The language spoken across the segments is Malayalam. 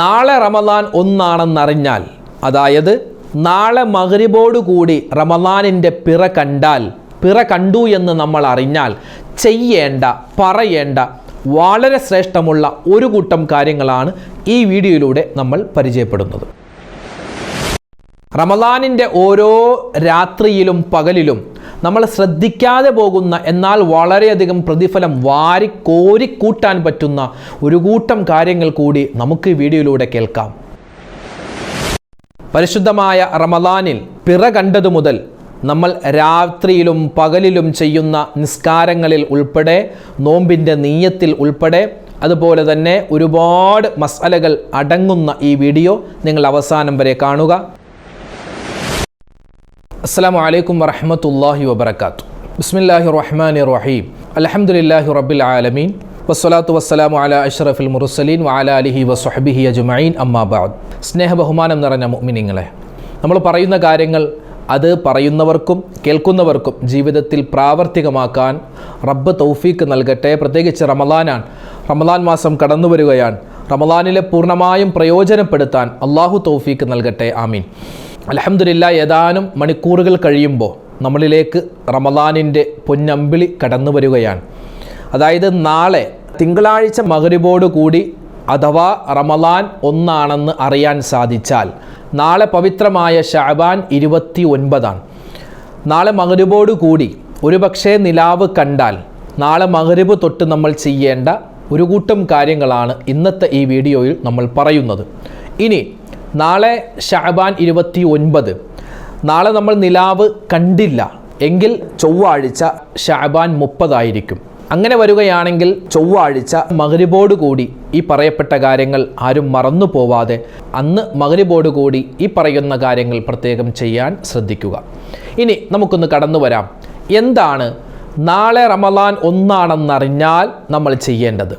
നാളെ റമദാൻ ഒന്നാണെന്നറിഞ്ഞാൽ അതായത് നാളെ കൂടി റമദാനിന്റെ പിറ കണ്ടാൽ പിറ കണ്ടു എന്ന് നമ്മൾ അറിഞ്ഞാൽ ചെയ്യേണ്ട പറയേണ്ട വളരെ ശ്രേഷ്ഠമുള്ള ഒരു കൂട്ടം കാര്യങ്ങളാണ് ഈ വീഡിയോയിലൂടെ നമ്മൾ പരിചയപ്പെടുന്നത്. റമദാനിന്റെ ഓരോ രാത്രിയിലും പകലിലും നമ്മൾ ശ്രദ്ധിക്കാതെ പോകുന്ന എന്നാൽ വളരെയധികം പ്രതിഫലം വാരി കോരിക്കൂട്ടാൻ പറ്റുന്ന ഒരു കൂട്ടം കാര്യങ്ങൾ കൂടി നമുക്ക് ഈ വീഡിയോയിലൂടെ കേൾക്കാം. പരിശുദ്ധമായ റമദാനിൽ പിറ കണ്ടതു മുതൽ നമ്മൾ രാത്രിയിലും പകലിലും ചെയ്യുന്ന നിസ്കാരങ്ങളിൽ ഉൾപ്പെടെ നോമ്പിന്റെ നീയത്തിൽ ഉൾപ്പെടെ അതുപോലെ തന്നെ ഒരുപാട് മസാലകൾ അടങ്ങുന്ന ഈ വീഡിയോ നിങ്ങൾ അവസാനം വരെ കാണുക. അസ്സാം വലൈക്കും വറഹമത്തല്ലാഹി വബർക്കാത്തു ബിസ്മില്ലാഹി റഹ്മാൻ റഹീം. അലഹമുല്ലാഹി റബ്ബിൽ ആലമീൻ. വസ്സലാത്തു വസ്സലാമു അല അഷ്റഫുൽ മുറുസലീൻ വഅല അലിഹി വസ്ഹബിഹി അജ്മഈൻ. അമ്മാബാദ് സ്നേഹ ബഹുമാനം നിറഞ്ഞ മുഅ്മിനീങ്ങളെ നമ്മൾ പറയുന്ന കാര്യങ്ങൾ അത് പറയുന്നവർക്കും കേൾക്കുന്നവർക്കും ജീവിതത്തിൽ പ്രാവർത്തികമാക്കാൻ റബ്ബ് തൗഫീക്ക് നൽകട്ടെ. പ്രത്യേകിച്ച് റമദാനാണ്. റമദാൻ മാസം കടന്നു വരികയാണ്. റമദാനിലെ പൂർണമായും പ്രയോജനപ്പെടുത്താൻ അള്ളാഹു തൗഫീക്ക് നൽകട്ടെ. ആമീൻ. അലഹമുല്ല ഏതാനും മണിക്കൂറുകൾ കഴിയുമ്പോൾ നമ്മളിലേക്ക് റമദാനിന്റെ പൊന്നമ്പിളി കടന്നു വരികയാണ്. അതായത് നാളെ തിങ്കളാഴ്ച മകരുബോട് കൂടി അഥവാ റമദാൻ ഒന്നാണെന്ന് അറിയാൻ സാധിച്ചാൽ നാളെ പവിത്രമായ ഷാബാൻ ഇരുപത്തി ഒൻപതാണ് നാളെ മകരുബോട് കൂടി ഒരു പക്ഷേ നിലാവ് കണ്ടാൽ നാളെ മകരുബ് തൊട്ട് നമ്മൾ ചെയ്യേണ്ട ഒരു കൂട്ടം കാര്യങ്ങളാണ് ഇന്നത്തെ ഈ വീഡിയോയിൽ നമ്മൾ പറയുന്നത്. ഇനി നാളെ ഷാബാൻ ഇരുപത്തി ഒൻപത് നാളെ നമ്മൾ നിലാവ് കണ്ടില്ല. എങ്കിൽ ചൊവ്വാഴ്ച ഷാബാൻ മുപ്പതായിരിക്കും. അങ്ങനെ വരികയാണെങ്കിൽ ചൊവ്വാഴ്ച മകരിബോട് കൂടി ഈ പറയപ്പെട്ട കാര്യങ്ങൾ ആരും മറന്നു പോവാതെ അന്ന് മകരിബോട് കൂടി ഈ പറയുന്ന കാര്യങ്ങൾ പ്രത്യേകം ചെയ്യാൻ ശ്രദ്ധിക്കുക. ഇനി നമുക്കൊന്ന് കടന്നു വരാം. എന്താണ് നാളെ റമലാൻ ഒന്നാണെന്നറിഞ്ഞാൽ നമ്മൾ ചെയ്യേണ്ടത്?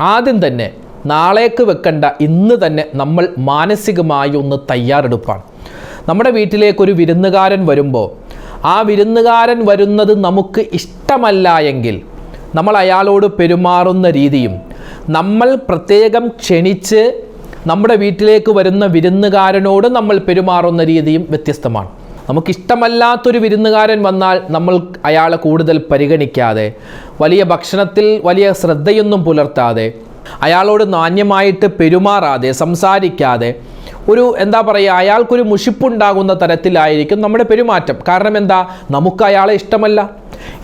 ആദ്യം തന്നെ നാളേക്ക് വെക്കേണ്ട ഇന്ന് തന്നെ നമ്മൾ മാനസികമായി ഒന്ന് തയ്യാറെടുപ്പാണ്. നമ്മുടെ വീട്ടിലേക്ക് ഒരു വിരുന്നുകാരൻ വരുമ്പോൾ ആ വിരുന്നുകാരൻ വരുന്നത് നമുക്ക് ഇഷ്ടമല്ല എങ്കിൽ നമ്മൾ അയാളോട് പെരുമാറുന്ന രീതിയും നമ്മൾ പ്രത്യേകം ക്ഷണിച്ച് നമ്മുടെ വീട്ടിലേക്ക് വരുന്ന വിരുന്നുകാരനോട് നമ്മൾ പെരുമാറുന്ന രീതിയും വ്യത്യസ്തമാണ്. നമുക്കിഷ്ടമല്ലാത്തൊരു വിരുന്നുകാരൻ വന്നാൽ നമ്മൾ അയാളെ കൂടുതൽ പരിഗണിക്കാതെ വലിയ ഭക്ഷണത്തിൽ വലിയ ശ്രദ്ധയൊന്നും പുലർത്താതെ അയാളോട് നാണ്യമായിട്ട് പെരുമാറാതെ സംസാരിക്കാതെ ഒരു എന്താ പറയുക അയാൾക്കൊരു മുഷിപ്പുണ്ടാകുന്ന തരത്തിലായിരിക്കും നമ്മുടെ പെരുമാറ്റം. കാരണം എന്താ? നമുക്ക് അയാളെ ഇഷ്ടമല്ല.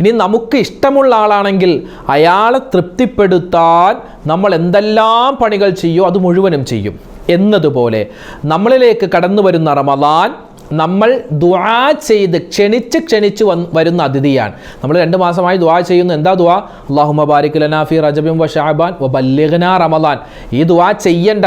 ഇനി നമുക്ക് ഇഷ്ടമുള്ള ആളാണെങ്കിൽ അയാളെ തൃപ്തിപ്പെടുത്താൻ നമ്മൾ എന്തെല്ലാം പണികൾ ചെയ്യോ അത് മുഴുവനും ചെയ്യും. എന്നതുപോലെ നമ്മളിലേക്ക് കടന്നു വരുന്ന റമദാൻ നമ്മൾ ദുആ ചെയ്ത് ക്ഷണിച്ച് ക്ഷണിച്ച് വരുന്ന അതിഥിയാണ്. നമ്മൾ രണ്ട് മാസമായി ദുആ ചെയ്യുന്നു. എന്താ ദുആ? അള്ളാഹു മബാരിക് ലനാഫി റജബിം വ ഷാബാൻ വ ബല്ലിഗ്ന റമദാൻ. ഈ ദുആ ചെയ്യണ്ട.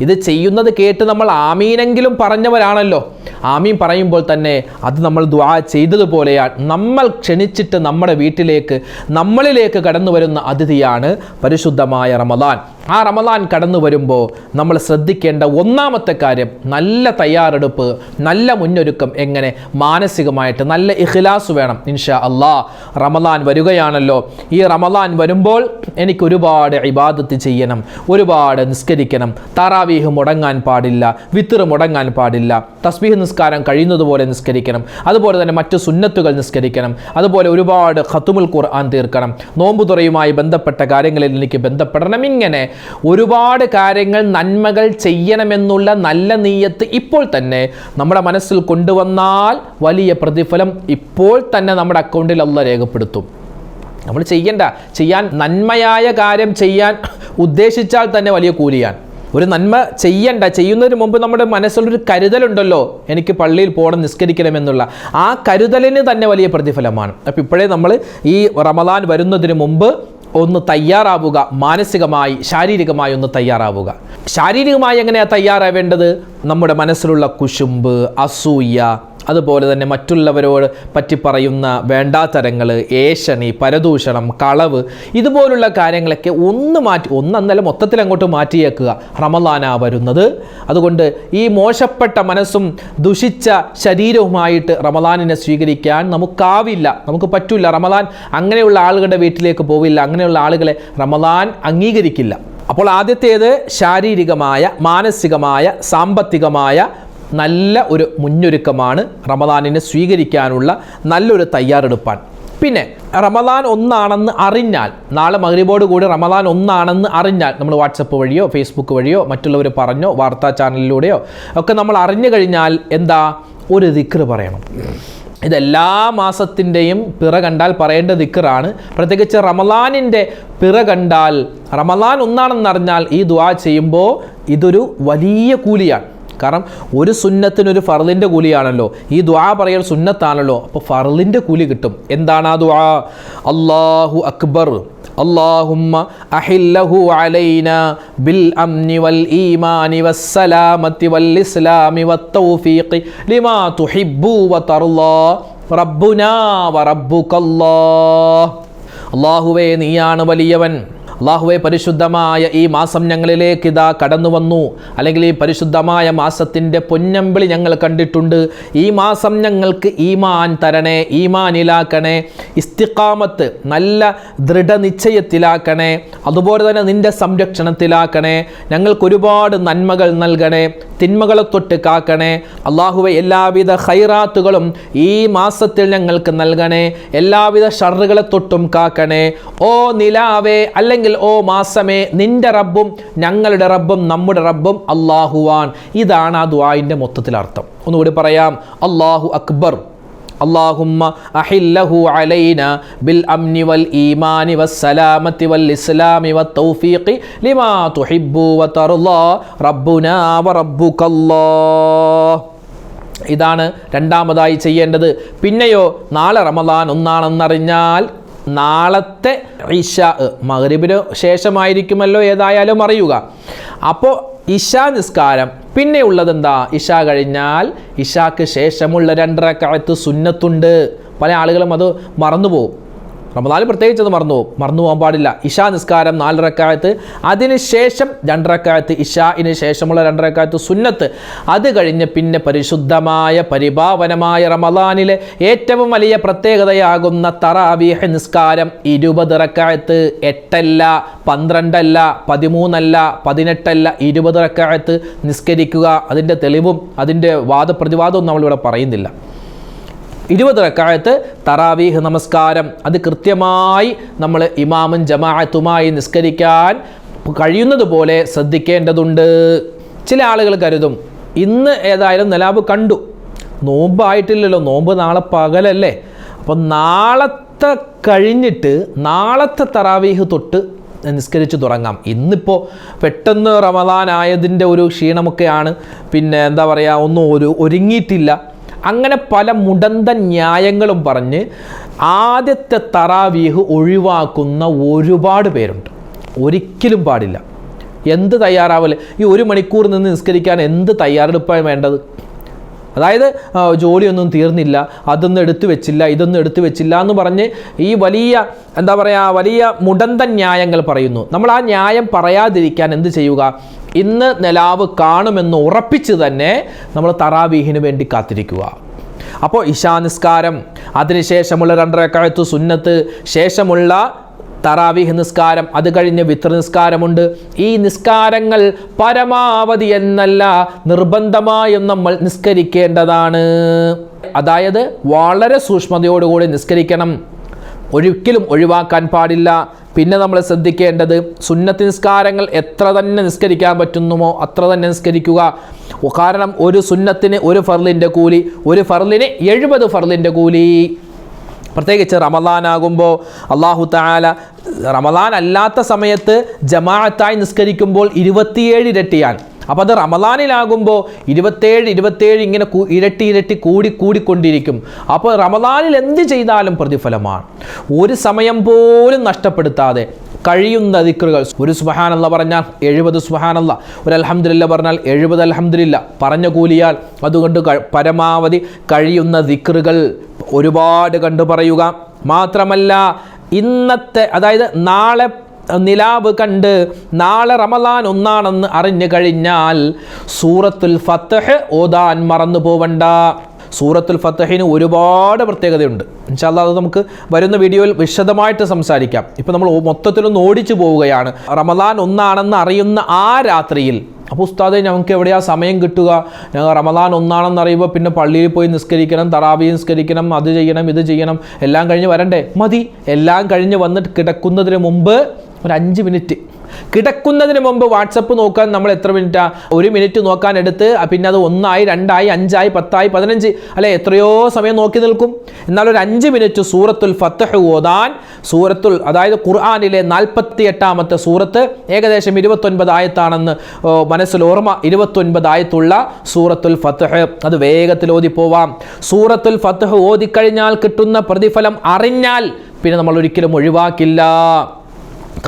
ഇത് ചെയ്യുന്നത് കേട്ട് നമ്മൾ ആമീനെങ്കിലും പറഞ്ഞവരാണല്ലോ. ആമീൻ പറയുമ്പോൾ തന്നെ അത് നമ്മൾ ദുആ ചെയ്തതുപോലെയാണ്. നമ്മൾ ക്ഷണിച്ചിട്ട് നമ്മുടെ വീട്ടിലേക്ക് നമ്മളിലേക്ക് കടന്നു വരുന്ന അതിഥിയാണ് പരിശുദ്ധമായ റമദാൻ. ആ റമദാൻ കടന്നു വരുമ്പോൾ നമ്മൾ ശ്രദ്ധിക്കേണ്ട ഒന്നാമത്തെ കാര്യം നല്ല തയ്യാറെടുപ്പ് നല്ല മുന്നൊരുക്കം എങ്ങനെ മാനസികമായിട്ട് നല്ല ഇഖ്ലാസ് വേണം ഇൻഷാ അള്ളാ റമദാൻ വരികയാണല്ലോ. ഈ റമദാൻ വരുമ്പോൾ എനിക്ക് ഒരുപാട് ഇബാദത്ത് ചെയ്യണം ഒരുപാട് നിസ്കരിക്കണം. താറാവീഹ് മുടങ്ങാൻ പാടില്ല വിത്തറ് മുടങ്ങാൻ പാടില്ല. തസ്ബീഹ് നിസ്കാരം കഴിയുന്നതുപോലെ നിസ്കരിക്കണം. അതുപോലെ തന്നെ മറ്റു സുന്നത്തുകൾ നിസ്കരിക്കണം. അതുപോലെ ഒരുപാട് ഖത്തുമുൽ ഖുർആൻ തീർക്കണം. നോമ്പുതുറയുമായി ബന്ധപ്പെട്ട കാര്യങ്ങളിൽ എനിക്ക് ബന്ധപ്പെടണം. ഇങ്ങനെ ഒരുപാട് കാര്യങ്ങൾ നന്മകൾ ചെയ്യണമെന്നുള്ള നല്ല നീയത്ത് ഇപ്പോൾ തന്നെ നമ്മുടെ മനസ്സിൽ കൊണ്ടുവന്നാൽ വലിയ പ്രതിഫലം ഇപ്പോൾ തന്നെ നമ്മുടെ അക്കൗണ്ടിൽ അല്ല രേഖപ്പെടുത്തും. നമ്മൾ ചെയ്യണ്ട. ചെയ്യാൻ നന്മയായ കാര്യം ചെയ്യാൻ ഉദ്ദേശിച്ചാൽ തന്നെ വലിയ കൂലിയാണ്. ഒരു നന്മ ചെയ്യണ്ട. ചെയ്യുന്നതിന് മുമ്പ് നമ്മുടെ മനസ്സിലൊരു കരുതലുണ്ടല്ലോ. എനിക്ക് പള്ളിയിൽ പോകണം നിസ്കരിക്കണമെന്നുള്ള. ആ കരുതലിന് തന്നെ വലിയ പ്രതിഫലമാണ്. അപ്പോൾ ഇപ്പോഴേ നമ്മൾ ഈ റമദാൻ വരുന്നതിന് മുമ്പ് ഒന്ന് തയ്യാറാവുക മാനസികമായി ശാരീരികമായി ഒന്ന് തയ്യാറാവുക. ശാരീരികമായി എങ്ങനെയാണ് തയ്യാറാവേണ്ടത്? നമ്മുടെ മനസ്സിലുള്ള കുശുമ്പ് അസൂയ അതുപോലെ തന്നെ മറ്റുള്ളവരോട് പറ്റി പറയുന്ന വേണ്ടാത്തരങ്ങൾ ഏഷണി പരദൂഷണം കളവ് ഇതുപോലുള്ള കാര്യങ്ങളൊക്കെ ഒന്ന് മാറ്റി ഒന്നല്ല മൊത്തത്തിൽ അങ്ങോട്ട് മാറ്റിയേക്കുക. റമലാന വരുന്നത്. അതുകൊണ്ട് ഈ മോശപ്പെട്ട മനസ്സും ദുഷിച്ച ശരീരവുമായിട്ട് റമലാനിനെ സ്വീകരിക്കാൻ നമുക്കാവില്ല നമുക്ക് പറ്റില്ല റമലാൻ അങ്ങനെയുള്ള ആളുകളുടെ വീട്ടിലേക്ക് പോവില്ല അങ്ങനെയുള്ള ആളുകളെ റമലാൻ അംഗീകരിക്കില്ല. അപ്പോൾ ആദ്യത്തേത് ശാരീരികമായ മാനസികമായ സാമ്പത്തികമായ നല്ല ഒരു മുന്നൊരുക്കമാണ് റമദാനിനെ സ്വീകരിക്കാനുള്ള നല്ലൊരു തയ്യാറെടുപ്പാണ് പിന്നെ റമദാൻ ഒന്നാണെന്ന് അറിഞ്ഞാൽ നാളെ മഗ്രിബോട് കൂടി റമദാൻ ഒന്നാണെന്ന് അറിഞ്ഞാൽ നമ്മൾ വാട്സപ്പ് വഴിയോ ഫേസ്ബുക്ക് വഴിയോ മറ്റുള്ളവർ പറഞ്ഞോ വാർത്താ ചാനലിലൂടെയോ ഒക്കെ നമ്മൾ അറിഞ്ഞു കഴിഞ്ഞാൽ എന്താ? ഒരു ദിക്ർ പറയണം. ഇതെല്ലാ മാസത്തിന്റെയും പിറ കണ്ടാൽ പറയേണ്ട ദിക്കറാണ് പ്രത്യേകിച്ച് റമലാനിന്റെ പിറ കണ്ടാൽ റമലാൻ ഒന്നാണെന്നറിഞ്ഞാൽ ഈ ദുആ ചെയ്യുമ്പോൾ ഇതൊരു വലിയ കൂലിയാണ്. കാരണം ഒരു സുന്നത്തിനൊരു ഫർലിൻ്റെ കൂലിയാണല്ലോ ഈ ദുആ പറയൽ സുന്നത്താണല്ലോ അപ്പോൾ ഫർലിൻ്റെ കൂലി കിട്ടും എന്താണ് ആ ദുആ അള്ളാഹു അക്ബർ اللهم أحله علينا بالأمن والإيمان والسلامة والإسلام والتوفيق لما تحب وترضى ربنا وربك الله അള്ളാഹുവേ നീയാണ് വലിയവൻ അള്ളാഹുവെ പരിശുദ്ധമായ ഈ മാസം ഞങ്ങളിലേക്ക് ഇതാ കടന്നു വന്നു അല്ലെങ്കിൽ ഈ പരിശുദ്ധമായ മാസത്തിന്റെ പൊന്നമ്പിളി ഞങ്ങൾ കണ്ടിട്ടുണ്ട്. ഈ മാസം ഞങ്ങൾക്ക് ഈമാൻ തരണേ ഈമാനിലാക്കണേ ഇസ്തിക്കാമത്ത് നല്ല ദൃഢനിശ്ചയത്തിലാക്കണേ അതുപോലെ തന്നെ നിന്റെ സംരക്ഷണത്തിലാക്കണേ ഞങ്ങൾക്കൊരുപാട് നന്മകൾ നൽകണേ തിന്മകളെ തൊട്ട് കാക്കണേ. അള്ളാഹുവെ എല്ലാവിധ ഹൈറാത്തുകളും ഈ മാസത്തിൽ ഞങ്ങൾക്ക് നൽകണേ എല്ലാവിധ ഷറുകളെ തൊട്ടും കാക്കണേ. ഓ നിലാവേ അല്ലെങ്കിൽ ഓ മാസമേ നിന്റെ റബ്ബും ഞങ്ങളുടെ റബ്ബും നമ്മുടെ റബ്ബും അള്ളാഹുവാൻ ഇതാണ് ആ ദ്വായിൻ്റെ മൊത്തത്തിൽ അർത്ഥം ഒന്നുകൂടി പറയാം അള്ളാഹു അക്ബർ اللهم أحله علينا بالأمن والإيمان والسلامة والإسلام والتوفيق لما تحب وترضى ربنا وربك الله ഇതാണ് രണ്ടാമതായി ചെയ്യേണ്ടത് പിന്നെയോ നാളെ റമദാൻ ഒന്നാണെന്നറിഞ്ഞാൽ നാളത്തെ ഇഷ മഗ്രിബിന് ശേഷമായിരിക്കുമല്ലോ ഏതായാലും അറിയുക. അപ്പോൾ ഇഷ നിസ്കാരം പിന്നെ ഉള്ളത് എന്താ? ഇഷ കഴിഞ്ഞാൽ ഇഷാക്ക് ശേഷമുള്ള രണ്ടരക്കാലത്ത് സുന്നത്തുണ്ട്. പല ആളുകളും അത് മറന്നുപോകും. റമദാനിൽ പ്രത്യേകിച്ച് അത് മറന്നു പോകും. മറന്നു പോകാൻ പാടില്ല. ഇഷാ നിസ്കാരം നാലരക്കാലത്ത് അതിനുശേഷം രണ്ടരക്കാലത്ത് ഇഷായിന് ശേഷമുള്ള രണ്ടരക്കാലത്ത് സുന്നത്ത്. അത് കഴിഞ്ഞ് പിന്നെ പരിശുദ്ധമായ പരിഭാവനമായ റമദാനിലെ ഏറ്റവും വലിയ പ്രത്യേകതയാകുന്ന തറാവീഹ് നിസ്കാരം ഇരുപത് റക്കായത്ത്. എട്ടല്ല പന്ത്രണ്ടല്ല പതിമൂന്നല്ല പതിനെട്ടല്ല ഇരുപത് റക്കായത്ത് നിസ്കരിക്കുക. അതിന്റെ തെളിവും അതിന്റെ വാദപ്രതിവാദവും നമ്മളിവിടെ പറയുന്നില്ല. ഇരുപത് റക്കായത്ത് തറാവീഹ് നമസ്കാരം. അത് കൃത്യമായി നമ്മൾ ഇമാമും ജമാഅത്തുമായി നിസ്കരിക്കാൻ കഴിയുന്നത് പോലെ ശ്രദ്ധിക്കേണ്ടതുണ്ട്. ചില ആളുകൾ കരുതും ഇന്ന് ഏതായാലും നിലാബ് കണ്ടു. നോമ്പായിട്ടില്ലല്ലോ നോമ്പ് നാളെ പകലല്ലേ. അപ്പോൾ നാളത്തെ കഴിഞ്ഞിട്ട് നാളത്തെ തറാവീഹ് തൊട്ട് നിസ്കരിച്ച് തുടങ്ങാം. ഇന്നിപ്പോൾ പെട്ടെന്ന് റമദാനായതിന്റെ ഒരു ക്ഷീണമൊക്കെയാണ്. പിന്നെ എന്താ പറയുക ഒന്നും ഒരു ഒരുങ്ങിയിട്ടില്ല. അങ്ങനെ പല മുടന്ത ന്യായങ്ങളും പറഞ്ഞ് ആദ്യത്തെ തറാവീഹ് ഒഴിവാക്കുന്ന ഒരുപാട് പേരുണ്ട്. ഒരിക്കലും പാടില്ല. എന്ത് തയ്യാറാവൽ? ഈ ഒരു മണിക്കൂർ നിന്ന് നിസ്കരിക്കാൻ എന്ത് തയ്യാറെടുപ്പാണ് വേണ്ടത്? അതായത് ജോലിയൊന്നും തീർന്നില്ല അതൊന്നും എടുത്തു വെച്ചില്ല ഇതൊന്നും എടുത്തു വെച്ചില്ല എന്ന് പറഞ്ഞ് ഈ വലിയ എന്താ പറയുക വലിയ മുടന്ത ന്യായങ്ങൾ പറയുന്നു. നമ്മൾ ആ ന്യായം പറയാതിരിക്കാൻ എന്ത് ചെയ്യുക? ഇന്ന് നിലാവ് കാണുമെന്ന് ഉറപ്പിച്ച് തന്നെ നമ്മൾ തറാവീഹിന് വേണ്ടി കാത്തിരിക്കുക. അപ്പോൾ ഇശാ നിസ്കാരം അതിനുശേഷമുള്ള രണ്ടരക്കാലത്ത് സുന്നത്ത് ശേഷമുള്ള തറാവീഹ് നിസ്കാരം അത് കഴിഞ്ഞ് വിത്ര നിസ്കാരമുണ്ട്. ഈ നിസ്കാരങ്ങൾ പരമാവധി എന്നല്ല നിർബന്ധമായും നമ്മൾ നിസ്കരിക്കേണ്ടതാണ്. അതായത് വളരെ സൂക്ഷ്മതയോടുകൂടി നിസ്കരിക്കണം. ഒരിക്കലും ഒഴിവാക്കാൻ പാടില്ല. പിന്നെ നമ്മൾ ശ്രദ്ധിക്കേണ്ടത് സുന്നത്ത് നിസ്കാരങ്ങൾ എത്ര തന്നെ നിസ്കരിക്കാൻ പറ്റുന്നുമോ അത്ര തന്നെ നിസ്കരിക്കുക. കാരണം ഒരു സുന്നത്തിന് ഒരു ഫർലിന്റെ കൂലി ഒരു ഫർലിന് എഴുപത് ഫർലിന്റെ കൂലി. പ്രത്യേകിച്ച് റമദാനാകുമ്പോൾ അള്ളാഹു താല റമദാൻ അല്ലാത്ത സമയത്ത് ജമാഅത്തായി നിസ്കരിക്കുമ്പോൾ ഇരുപത്തിയേഴ് ഇരട്ടിയാണ്. അപ്പോൾ അത് റമദാനിലാകുമ്പോൾ ഇരുപത്തേഴ് ഇരുപത്തേഴ് ഇങ്ങനെ ഇരട്ടി ഇരട്ടി കൂടി കൂടിക്കൊണ്ടിരിക്കും. അപ്പോൾ റമദാനിൽ എന്ത് ചെയ്താലും പ്രതിഫലമാണ്. ഒരു സമയം പോലും നഷ്ടപ്പെടുത്താതെ കഴിയുന്ന ദിക്റുകൾ. ഒരു സുബഹാനല്ല പറഞ്ഞാൽ എഴുപത് സുബഹാനല്ല. ഒരു അലഹമ്മദില്ല പറഞ്ഞാൽ എഴുപത് അലഹമ്മദില്ല പറഞ്ഞ കൂലിയാൽ അതുകൊണ്ട് പരമാവധി കഴിയുന്ന ദിക്റുകൾ ഒരുപാട് കണ്ടു പറയുക. മാത്രമല്ല ഇന്നത്തെ അതായത് നാളെ നിലാവ് കണ്ട് നാളെ റമദാൻ ഒന്നാണെന്ന് അറിഞ്ഞു കഴിഞ്ഞാൽ സൂറത്തുൽ ഫത്തഹ് ഓതാൻ മറന്നു പോവണ്ട. സൂറത്തുൽ ഫത്തഹിന് ഒരുപാട് പ്രത്യേകതയുണ്ട്. എന്നുവെച്ചാൽ അത് നമുക്ക് വരുന്ന വീഡിയോയിൽ വിശദമായിട്ട് സംസാരിക്കാം. ഇപ്പം നമ്മൾ മൊത്തത്തിലൊന്ന് ഓടിച്ചു പോവുകയാണ്. റമദാൻ ഒന്നാണെന്ന് അറിയുന്ന ആ രാത്രിയിൽ. അപ്പോൾ ഉസ്താദെ ഞങ്ങൾക്ക് എവിടെയാ സമയം കിട്ടുക? ഞങ്ങൾ റമദാൻ ഒന്നാണെന്ന് അറിയുമ്പോൾ പിന്നെ പള്ളിയിൽ പോയി നിസ്കരിക്കണം തറാവി നിസ്കരിക്കണം അത് ചെയ്യണം ഇത് ചെയ്യണം എല്ലാം കഴിഞ്ഞ് വരണ്ടേ? മതി. എല്ലാം കഴിഞ്ഞ് വന്നിട്ട് കിടക്കുന്നതിന് മുമ്പ് ഒരു അഞ്ച് മിനിറ്റ്. കിടക്കുന്നതിന് മുമ്പ് വാട്സപ്പ് നോക്കാൻ നമ്മൾ എത്ര മിനിറ്റാ? ഒരു മിനിറ്റ് നോക്കാൻ എടുത്ത് പിന്നെ അത് ഒന്നായി രണ്ടായി അഞ്ചായി പത്തായി പതിനഞ്ച് അല്ലെ? എത്രയോ സമയം നോക്കി നിൽക്കും. എന്നാൽ ഒരു അഞ്ച് മിനിറ്റ് സൂറത്തുൽ ഫത്തഹ് ഓതാൻ സൂറത്തുൽ അതായത് ഖുർആാനിലെ നാൽപ്പത്തി എട്ടാമത്തെ സൂറത്ത് ഏകദേശം ഇരുപത്തൊൻപത് ആയത്താണെന്ന് മനസ്സിൽ ഓർമ്മ. ഇരുപത്തൊൻപത് ആയത്തുള്ള സൂറത്തുൽ ഫത്തഹ് അത് വേഗത്തിൽ ഓതിപ്പോവാം പോവാം. സൂറത്തുൽ ഫത്തഹ് ഓതിക്കഴിഞ്ഞാൽ കിട്ടുന്ന പ്രതിഫലം അറിഞ്ഞാൽ പിന്നെ നമ്മൾ ഒരിക്കലും ഒഴിവാക്കില്ല.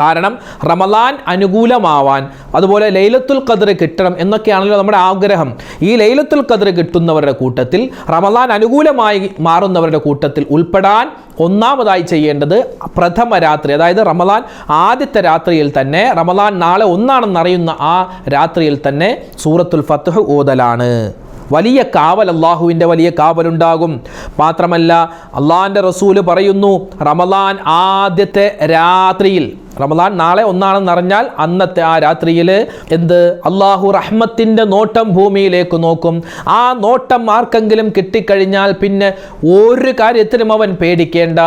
കാരണം റമലാൻ അനുകൂലമാവാൻ അതുപോലെ ലൈലത്തുൽ ഖദർ കിട്ടണം എന്നൊക്കെയാണല്ലോ നമ്മുടെ ആഗ്രഹം. ഈ ലൈലത്തുൽ ഖദർ കിട്ടുന്നവരുടെ കൂട്ടത്തിൽ റമലാൻ അനുകൂലമായി മാറുന്നവരുടെ കൂട്ടത്തിൽ ഉൾപ്പെടാൻ ഒന്നാമതായി ചെയ്യേണ്ടത് പ്രഥമ രാത്രി അതായത് റമലാൻ ആദ്യത്തെ രാത്രിയിൽ തന്നെ റമലാൻ നാളെ ഒന്നാണെന്നറിയുന്ന ആ രാത്രിയിൽ തന്നെ സൂറത്തുൽ ഫത്ഹ് ഓതലാണ്. വലിയ കാവൽ അള്ളാഹുവിന്റെ വലിയ കാവലുണ്ടാകും. മാത്രമല്ല അള്ളാഹിന്റെ റസൂൽ പറയുന്നു റമദാൻ ആദ്യത്തെ രാത്രിയിൽ റമദാൻ നാളെ ഒന്നാണെന്ന് അറിഞ്ഞാൽ അന്നത്തെ ആ രാത്രിയിൽ എന്ത്? അള്ളാഹു റഹ്മത്തിന്റെ നോട്ടം ഭൂമിയിലേക്ക് നോക്കും. ആ നോട്ടം ആർക്കെങ്കിലും കിട്ടിക്കഴിഞ്ഞാൽ പിന്നെ ഒരു കാര്യത്തിനും അവൻ പേടിക്കേണ്ട.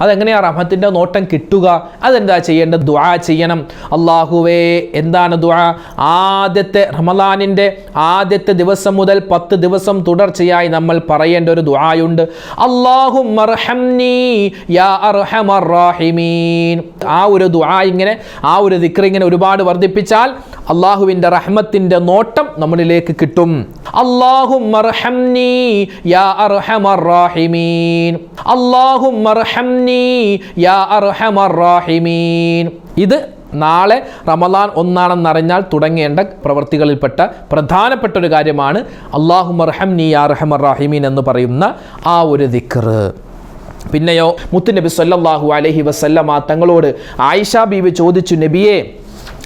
അതെങ്ങനെയാ റഹ്മത്തിന്റെ നോട്ടം കിട്ടുക? അതെന്താ ചെയ്യേണ്ടത്? ദുആ ചെയ്യണം. അള്ളാഹുവേ എന്താണ് ദുആ? ആദ്യത്തെ റമലാനിന്റെ ആദ്യത്തെ ദിവസം മുതൽ പത്ത് ദിവസം തുടർച്ചയായി നമ്മൾ പറയേണ്ട ഒരു ദുആയുണ്ട്. അള്ളാഹു ആ ഒരു ദുആ ഇങ്ങനെ ആ ഒരു ദിക്ർ ഇങ്ങനെ ഒരുപാട് വർദ്ധിപ്പിച്ചാൽ അള്ളാഹുവിന്റെ റഹ്മത്തിന്റെ നോട്ടം നമ്മളിലേക്ക് കിട്ടും. അള്ളാഹു യാ അർഹമർ യാ അർഹമർ ഇത് നാളെ റമദാൻ ഒന്നാണെന്നറിഞ്ഞാൽ തുടങ്ങേണ്ട പ്രവൃത്തികളിൽപ്പെട്ട പ്രധാനപ്പെട്ട ഒരു കാര്യമാണ്. അള്ളാഹു മർഹം നീ യാ റഹമർ റാഹിമീൻ എന്ന് പറയുന്ന ആ ഒരു ദിക്ർ. പിന്നെയോ മുത്തു നബി സല്ലാഹു അലഹി വസല്ലമ തങ്ങളോട് ആയിഷ ബീവി ചോദിച്ചു നബിയെ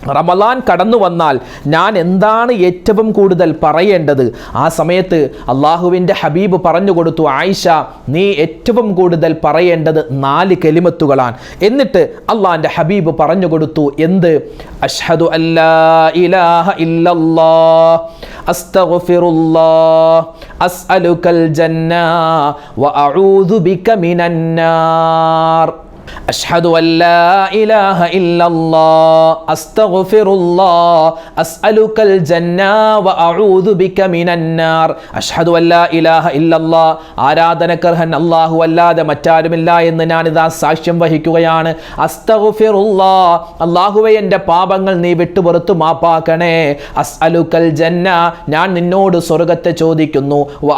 റമലാൻ കടന്നു വന്നാൽ ഞാൻ എന്താണ് ഏറ്റവും കൂടുതൽ പറയേണ്ടത്? ആ സമയത്ത് അള്ളാഹുവിന്റെ ഹബീബ് പറഞ്ഞു കൊടുത്തു ആയിഷ നീ ഏറ്റവും കൂടുതൽ പറയേണ്ടത് നാല് കെലിമത്തുകളാണ്. എന്നിട്ട് അള്ളാഹിന്റെ ഹബീബ് പറഞ്ഞു കൊടുത്തു എന്ത്? അഷ്ഹദു അല്ലാ ഇലാഹ ഇല്ലല്ലാ ജന്ന ബിക മിനന്നാർ അഷ്ഹദു അല്ലാ ഇലാഹ ഇല്ലല്ലാഹ് അസ്തഗ്ഫിറുല്ലാഹ് അസ്അലുകൽ ജന്ന വ ബിക മിനന്നാർ അഷ്ഹദു അല്ലാ ഇലാഹ ഇല്ലല്ലാഹ് ആരാധനകർഹൻ അല്ലാഹു അല്ലാതെ മറ്റാരുമില്ല എന്ന് ഞാനിതാ സാക്ഷ്യം വഹിക്കുകയാണ്. അസ്തഗ്ഫിറുല്ലാഹ് അല്ലാഹുവേ എന്റെ പാപങ്ങൾ നീ വിട്ടുപുറത്തു മാപ്പാക്കണേ. അസ്അലുകൽ ജന്ന ഞാൻ നിന്നോട് സ്വർഗത്തെ ചോദിക്കുന്നു. വ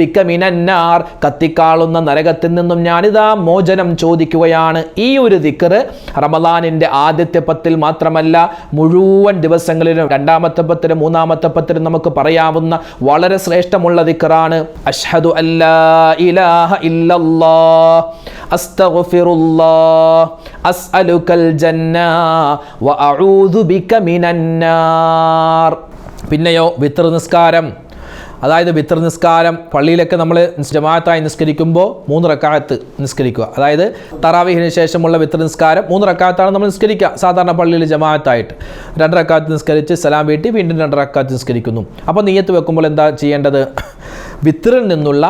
ബിക മിനന്നാർ കത്തിക്കാളുന്ന നരകത്തിൽ നിന്നും ഞാനിതാ മോചനം ചോദിക്കുകയാണ്. ഈ ഒരു ദിക്കറ് റമദാനിന്റെ ആദ്യത്തെ പത്തിൽ മാത്രമല്ല മുഴുവൻ ദിവസങ്ങളിലും രണ്ടാമത്തെ പത്തിലും മൂന്നാമത്തെ പത്തിലും നമുക്ക് പറയാവുന്ന വളരെ ശ്രേഷ്ഠമുള്ള ദിക്കറാണ്. അഷ്ഹദു അല്ലാ ജന്ന. ബിക മിനന്നാർ പിന്നെയോ വിത്ര നിസ്കാരം. അതായത് വിത്ര നിസ്കാരം പള്ളിയിലൊക്കെ നമ്മൾ ജമാഅത്തായി നിസ്കരിക്കുമ്പോൾ മൂന്ന് റക്കാത്ത് നിസ്കരിക്കുക. അതായത് തറാവിഹിന് ശേഷമുള്ള വിത്ര നിസ്കാരം മൂന്ന് റക്കാത്താണ് നമ്മൾ നിസ്കരിക്കുക സാധാരണ പള്ളിയിൽ ജമാഅത്തായിട്ട്. രണ്ട് റക്കാത്ത് നിസ്കരിച്ച് സലാം വീട്ടി വീണ്ടും രണ്ട് റക്കാത്ത് നിസ്കരിക്കുന്നു. അപ്പോൾ നീയത്ത് വെക്കുമ്പോൾ എന്താ ചെയ്യേണ്ടത്? വിത്തറിൽ നിന്നുള്ള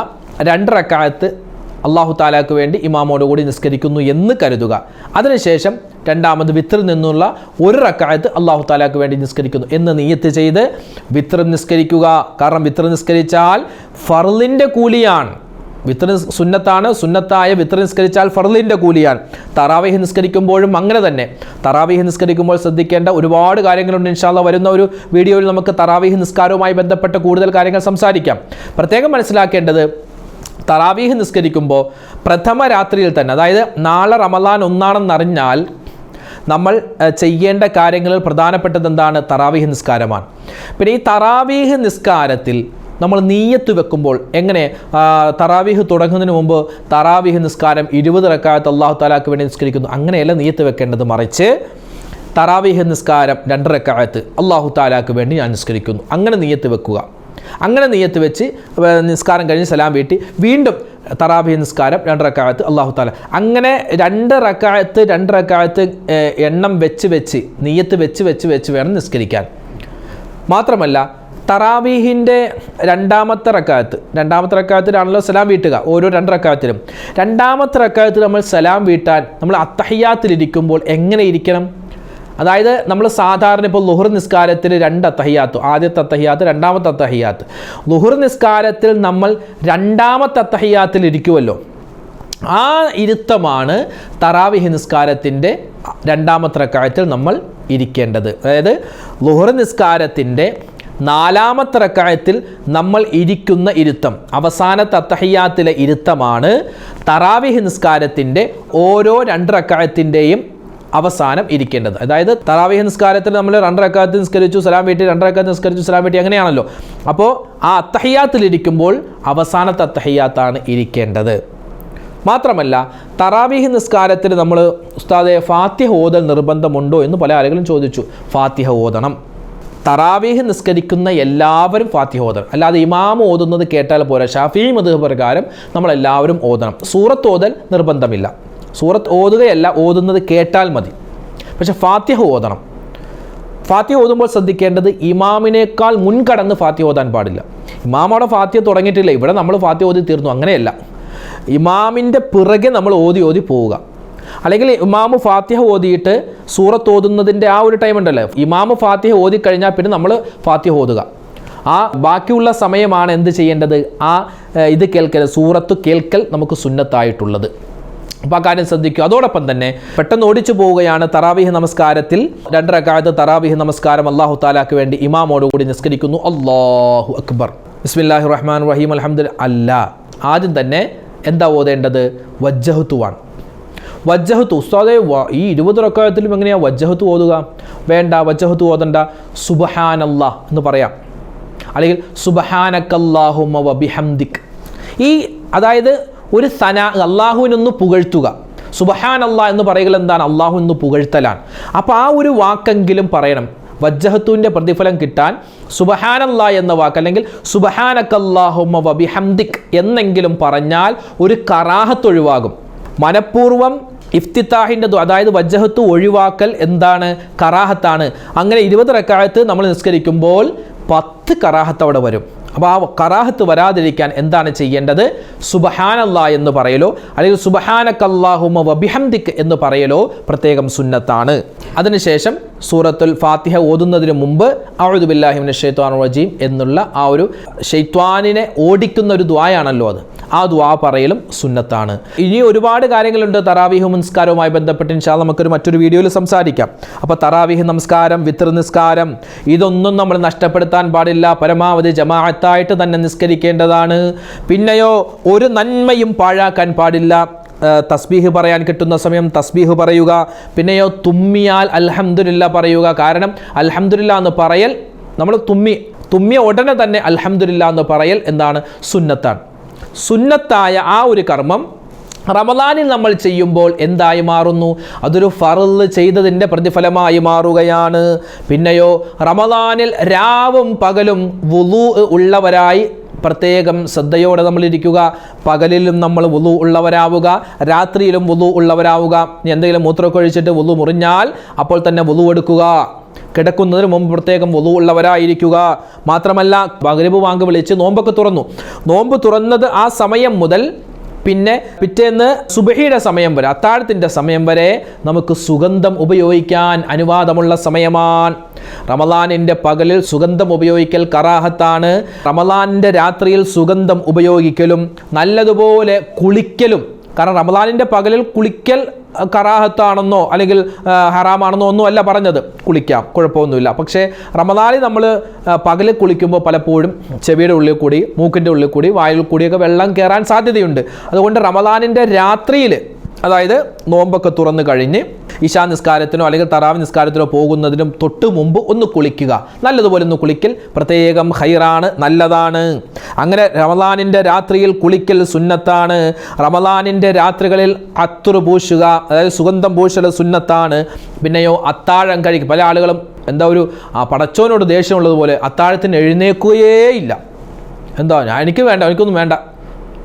രണ്ട് റക്കായത്ത് അള്ളാഹു താലാക്ക് വേണ്ടി ഇമാമോടുകൂടി നിസ്കരിക്കുന്നു എന്ന് കരുതുക. അതിനുശേഷം രണ്ടാമത് വിത്രിൽ നിന്നുള്ള ഒരു റക്കായത്ത് അള്ളാഹു താലാക്ക് വേണ്ടി നിസ്കരിക്കുന്നു. എന്ന് നീയത്ത് ചെയ്ത് വിത്ര നിസ്കരിക്കുക. കാരണം വിത്ര നിസ്കരിച്ചാൽ ഫർലിന്റെ കൂലിയാണ്. വിത്ര സുന്നത്താണ്. സുന്നത്തായ വിത്ര നിസ്കരിച്ചാൽ ഫർലിന്റെ കൂലിയാണ്. തറാവേഹ് നിസ്കരിക്കുമ്പോഴും അങ്ങനെ തന്നെ. തറാവേഹ് നിസ്കരിക്കുമ്പോൾ ശ്രദ്ധിക്കേണ്ട ഒരുപാട് കാര്യങ്ങളുണ്ട്. ഇൻഷാല്ല വരുന്ന ഒരു വീഡിയോയിൽ നമുക്ക് തറാവേഹ് നിസ്കാരവുമായി ബന്ധപ്പെട്ട കൂടുതൽ കാര്യങ്ങൾ സംസാരിക്കാം. പ്രത്യേകം മനസ്സിലാക്കേണ്ടത് തറാവീഹ് നിസ്കരിക്കുമ്പോൾ പ്രഥമ രാത്രിയിൽ തന്നെ അതായത് നാളെ റമദാൻ ഒന്നാണെന്നറിഞ്ഞാൽ നമ്മൾ ചെയ്യേണ്ട കാര്യങ്ങളിൽ പ്രധാനപ്പെട്ടത് എന്താണ്? തറാവീഹ് നിസ്കാരമാണ്. പിന്നെ ഈ തറാവീഹ് നിസ്കാരത്തിൽ നമ്മൾ നീയത്ത് വെക്കുമ്പോൾ എങ്ങനെ? തറാവീഹ് തുടങ്ങുന്നതിന് മുമ്പ് തറാവീഹ് നിസ്കാരം ഇരുപത് റക്കായത്ത് അള്ളാഹു താലാക്ക് വേണ്ടി നിസ്കരിക്കുന്നു. അങ്ങനെയല്ല നീയത്ത് വെക്കേണ്ടത്. മറിച്ച് തറാവീഹ് നിസ്കാരം രണ്ട് റക്കായത്ത് അള്ളാഹു താലാക്ക് വേണ്ടി ഞാൻ നിസ്കരിക്കുന്നു. അങ്ങനെ നീയത്ത് വെക്കുക. അങ്ങനെ നെയ്യത്ത് വെച്ച് നിസ്കാരം കഴിഞ്ഞ് സലാം വീട്ടി വീണ്ടും തറാബി നിസ്കാരം രണ്ട് റക്കായത്ത് അള്ളാഹു താല അങ്ങനെ രണ്ട് റക്കായത്ത് രണ്ട് റക്കായത്ത് എണ്ണം വെച്ച് വെച്ച് നെയ്യത്ത് വെച്ച് വെച്ച് വെച്ച് വേണം നിസ്കരിക്കാൻ. മാത്രമല്ല തറാവീഹിന്റെ രണ്ടാമത്തെ റക്കായത്ത് രണ്ടാമത്തെ റക്കായത്തിലാണല്ലോ സലാം വീട്ടുക ഓരോ രണ്ട് റക്കായത്തിലും. രണ്ടാമത്തെ റക്കായത്തിൽ നമ്മൾ സലാം വീട്ടാൻ നമ്മൾ അത്തഹയ്യാത്തിലിരിക്കുമ്പോൾ എങ്ങനെ ഇരിക്കണം? അതായത് നമ്മൾ സാധാരണ ഇപ്പോൾ ലുഹുർ നിസ്കാരത്തിൽ രണ്ട് അത്തഹിയാത്ത് ആദ്യത്തെ അത്തഹിയാത്ത് രണ്ടാമത്തെ അത്തഹിയാത്ത്. ലുഹുർ നിസ്കാരത്തിൽ നമ്മൾ രണ്ടാമത്തെ അത്തഹിയാത്തിൽ ഇരിക്കുമല്ലോ ആ ഇരുത്തമാണ് തറാവിഹ് നിസ്കാരത്തിന്റെ രണ്ടാമത്തെ റക്കായത്തിൽ നമ്മൾ ഇരിക്കേണ്ടത്. അതായത് ലുഹുർ നിസ്കാരത്തിന്റെ നാലാമത്തെ റക്കായത്തിൽ നമ്മൾ ഇരിക്കുന്ന ഇരുത്തം അവസാനത്തെ അത്തഹിയാത്തിലെ ഇരുത്തമാണ് തറാവിഹ് നിസ്കാരത്തിന്റെ ഓരോ രണ്ട് റക്കായത്തിന്റെയും അവസാനം ഇരിക്കേണ്ടത്. അതായത് തറാവിഹ് നിസ്കാരത്തിൽ നമ്മൾ രണ്ടരക്കാലത്ത് നിസ്കരിച്ചു സലാം വീട്ടി രണ്ടരക്കാലത്ത് നിസ്കരിച്ചു സലാം വീട്ടി അങ്ങനെയാണല്ലോ. അപ്പോൾ ആ അത്തഹയ്യാത്തിലിരിക്കുമ്പോൾ അവസാനത്തെ അത്തഹയ്യാത്താണ് ഇരിക്കേണ്ടത്. മാത്രമല്ല തറാവീഹ് നിസ്കാരത്തിൽ നമ്മൾ ഉസ്താദെ ഫാത്തിഹ ഓതൽ നിർബന്ധമുണ്ടോ എന്ന് പല ആളുകളും ചോദിച്ചു. ഫാത്തിഹ ഓതണം. തറാവീഹ് നിസ്കരിക്കുന്ന എല്ലാവരും ഫാത്തിഹ ഓതണം. അല്ലാതെ ഇമാം ഓതുന്നത് കേട്ടാൽ പോരാ. ഷാഫി മധു പ്രകാരം നമ്മളെല്ലാവരും ഓതണം. സൂറത്ത് ഓതൽ നിർബന്ധമില്ല. സൂറത്ത് ഓതുകയല്ല ഓതുന്നത് കേട്ടാൽ മതി. പക്ഷെ ഫാത്തിഹ ഓതണം. ഫാത്തിഹ ഓതുമ്പോൾ ശ്രദ്ധിക്കേണ്ടത് ഇമാമിനേക്കാൾ മുൻകടന്ന് ഫാത്തിഹ ഓതാൻ പാടില്ല. ഇമാം അവിടെ ഫാത്തിഹ തുടങ്ങിയിട്ടില്ല. ഇവിടെ നമ്മൾ ഫാത്തിഹ ഓതി തീർന്നു. അങ്ങനെയല്ല. ഇമാമിന്റെ പിറകെ നമ്മൾ ഓതി ഓതി പോവുക. അല്ലെങ്കിൽ ഇമാമ് ഫാത്തിഹ ഓതിയിട്ട് സൂറത്ത് ഓതുന്നതിന്റെ ആ ഒരു ടൈം ഉണ്ടല്ലോ? ഇമാമ് ഫാത്തിഹ ഓതി കഴിഞ്ഞാൽ പിന്നെ നമ്മൾ ഫാത്തിഹ ഓതുക. ആ ബാക്കിയുള്ള സമയമാണ് എന്ത് ചെയ്യേണ്ടത്? ആ ഇത് കേൾക്കൽ. സൂറത്ത് കേൾക്കൽ നമുക്ക് സുന്നത്തായിട്ടുള്ളത്. അപ്പോൾ ആ കാര്യം ശ്രദ്ധിക്കുക. അതോടൊപ്പം തന്നെ പെട്ടെന്ന് ഓടിച്ചു പോവുകയാണ് തറാവിഹ് നമസ്കാരത്തിൽ. രണ്ടര കാലത്ത് തറാവിഹ് നമസ്കാരം അള്ളാഹു താലാക്ക് വേണ്ടി ഇമാമോടുകൂടി നിസ്കരിക്കുന്നു. അള്ളാഹു അക്ബർ. ബിസ്മില്ലാഹി റഹ്മാൻ റഹീം അലഹമ്മദ് അല്ല. ആദ്യം തന്നെ എന്താ ഓതേണ്ടത്? വജ്ജഹത്തുവാണ് വജ്ജഹത്ത് ഉസ്താദെ ഈ ഇരുപത് റക്കായത്തിലും എങ്ങനെയാണ് വജ്ജഹത്ത് ഓതുക? വേണ്ട വജ്ജഹത്ത് ഓതണ്ട. സുബഹാനല്ലാ എന്ന് പറയാം. അല്ലെങ്കിൽ സുബഹാനക്കല്ലാഹുമ വബിഹംദിക് ഈ അതായത് ഒരു സന അള്ളാഹുവിനൊന്ന് പുകഴ്ത്തുക. സുബഹാൻ അള്ളാഹ് എന്ന് പറയുക എന്താണ്? അള്ളാഹു എന്ന് പുകഴ്ത്തലാണ്. അപ്പോൾ ആ ഒരു വാക്കെങ്കിലും പറയണം. വജ്ജഹത്തുവിന്റെ പ്രതിഫലം കിട്ടാൻ സുബഹാനല്ല എന്ന വാക്ക് അല്ലെങ്കിൽ സുബഹാനക്കല്ലാഹുമ വബിഹംദിക് എന്നെങ്കിലും പറഞ്ഞാൽ ഒരു കറാഹത്ത് ഒഴിവാകും. മനഃപൂർവം ഇഫ്തിത്താഹിന്റെ അതായത് വജ്ജഹത്ത് ഒഴിവാക്കൽ എന്താണ്? കറാഹത്താണ്. അങ്ങനെ ഇരുപത് റക്കായത്ത് നമ്മൾ നിസ്കരിക്കുമ്പോൾ പത്ത് കറാഹത്ത് അവിടെ വരും. അപ്പോൾ ആ കറാഹത്ത് വരാതിരിക്കാൻ എന്താണ് ചെയ്യേണ്ടത്? സുബഹാനല്ലാ എന്ന് പറയലോ അല്ലെങ്കിൽ സുബഹാനക്കല്ലാഹുമ വബിഹംദിക് എന്ന് പറയലോ പ്രത്യേകം സുന്നത്താണ്. അതിനുശേഷം സൂറത്തുൽ ഫാത്തിഹ ഓതുന്നതിന് മുമ്പ് അഴുദുബില്ലാഹിമിന് ഷെയ്ത്വാൻ റജീം എന്നുള്ള ആ ഒരു ഷെയ്ത്വാനിനെ ഓടിക്കുന്ന ഒരു ദ്വായാണല്ലോ അത്. ആ ദ്വാ പറയലും സുന്നത്താണ്. ഇനി ഒരുപാട് കാര്യങ്ങളുണ്ട് തറാവീഹ് നമസ്കാരവുമായി ബന്ധപ്പെട്ട് ഇൻഷാ നമുക്കൊരു മറ്റൊരു വീഡിയോയിൽ സംസാരിക്കാം. അപ്പോൾ തറാവീഹ് നമസ്കാരം വിത്ര നിസ്കാരം ഇതൊന്നും നമ്മൾ നഷ്ടപ്പെടുത്താൻ പാടില്ല. പരമാവധി ജമാഅത്തായിട്ട് തന്നെ നിസ്കരിക്കേണ്ടതാണ്. പിന്നെയോ ഒരു നന്മയും പാഴാക്കാൻ പാടില്ല. തസ്ബീഹ് പറയാൻ കിട്ടുന്ന സമയം തസ്ബീഹ് പറയുക. പിന്നെയോ തുമ്മിയാൽ അൽഹംദുലില്ല പറയുക. കാരണം അൽഹംദുലില്ല എന്ന് പറയൽ നമ്മൾ തുമ്മി തുമ്മിയ ഉടനെ തന്നെ അൽഹംദുലില്ല എന്ന് പറയൽ എന്താണ്? സുന്നത്താണ്. സുന്നത്തായ ആ ഒരു കർമ്മം റമദാനിൽ നമ്മൾ ചെയ്യുമ്പോൾ എന്തായി മാറുന്നു? അതൊരു ഫറൽ ചെയ്തതിന്റെ പ്രതിഫലമായി മാറുകയാണ്. പിന്നെയോ റമദാനിൽ രാവും പകലും വുളു ഉള്ളവരായി പ്രത്യേകം ശ്രദ്ധയോടെ നമ്മൾ ഇരിക്കുക പകലിലും നമ്മൾ വുളു ഉള്ളവരാവുക. രാത്രിയിലും വുളു ഉള്ളവരാവുക. എന്തെങ്കിലും മൂത്രമൊക്കെ ഒഴിച്ചിട്ട് വുളു മുറിഞ്ഞാൽ അപ്പോൾ തന്നെ വുളു എടുക്കുക. കിടക്കുന്നതിന് മുമ്പ് പ്രത്യേകം വുളു ഉള്ളവരായിരിക്കുക. മാത്രമല്ല മകരബ് വാങ്ക് വിളിച്ച് നോമ്പൊക്കെ തുറന്നു. നോമ്പ് തുറന്നത് ആ സമയം മുതൽ പിന്നെ പിറ്റേന്ന് സുബഹിയുടെ സമയം വരെ അത്താഴത്തിന്റെ സമയം വരെ നമുക്ക് സുഗന്ധം ഉപയോഗിക്കാൻ അനുവാദമുള്ള സമയമാണ്. റമലാനിന്റെ പകലിൽ സുഗന്ധം ഉപയോഗിക്കൽ കറാഹത്താണ്. റമലാനിന്റെ രാത്രിയിൽ സുഗന്ധം ഉപയോഗിക്കലും നല്ലതുപോലെ കുളിക്കലും കാരണം റമദാനിന്റെ പകലിൽ കുളിക്കൽ കറാഹത്താണെന്നോ അല്ലെങ്കിൽ ഹറാമാണെന്നോ ഒന്നും അല്ല പറഞ്ഞത്. കുളിക്കാം കുഴപ്പമൊന്നുമില്ല. പക്ഷേ റമദാനിൽ നമ്മൾ പകൽ കുളിക്കുമ്പോൾ പലപ്പോഴും ചെവിയുടെ ഉള്ളിൽ കൂടി മൂക്കിന്റെ ഉള്ളിൽ കൂടി വായിൽ കൂടിയൊക്കെ വെള്ളം കയറാൻ സാധ്യതയുണ്ട്. അതുകൊണ്ട് റമദാനിന്റെ രാത്രിയിൽ അതായത് നോമ്പൊക്കെ തുറന്നു കഴിഞ്ഞ് ഇശാ നിസ്കാരത്തിനോ അല്ലെങ്കിൽ തറാവ് നിസ്കാരത്തിനോ പോകുന്നതിനും തൊട്ട് മുമ്പ് ഒന്ന് കുളിക്കുക. നല്ലതുപോലെ ഒന്ന് കുളിക്കൽ പ്രത്യേകം ഹൈറാണ് നല്ലതാണ്. അങ്ങനെ റമദാനിന്റെ രാത്രിയിൽ കുളിക്കൽ സുന്നത്താണ്. റമദാനിന്റെ രാത്രികളിൽ അത്തുറ് പൂശുക അതായത് സുഗന്ധം പൂശൽ സുന്നത്താണ്. പിന്നെയോ അത്താഴം കഴിക്കുക. പല ആളുകളും എന്താ ഒരു പടച്ചോനോട് ദേഷ്യമുള്ളതുപോലെ അത്താഴത്തിന് എഴുന്നേക്കുകയേ ഇല്ല. എന്താ എനിക്ക് വേണ്ട എനിക്കൊന്നും വേണ്ട.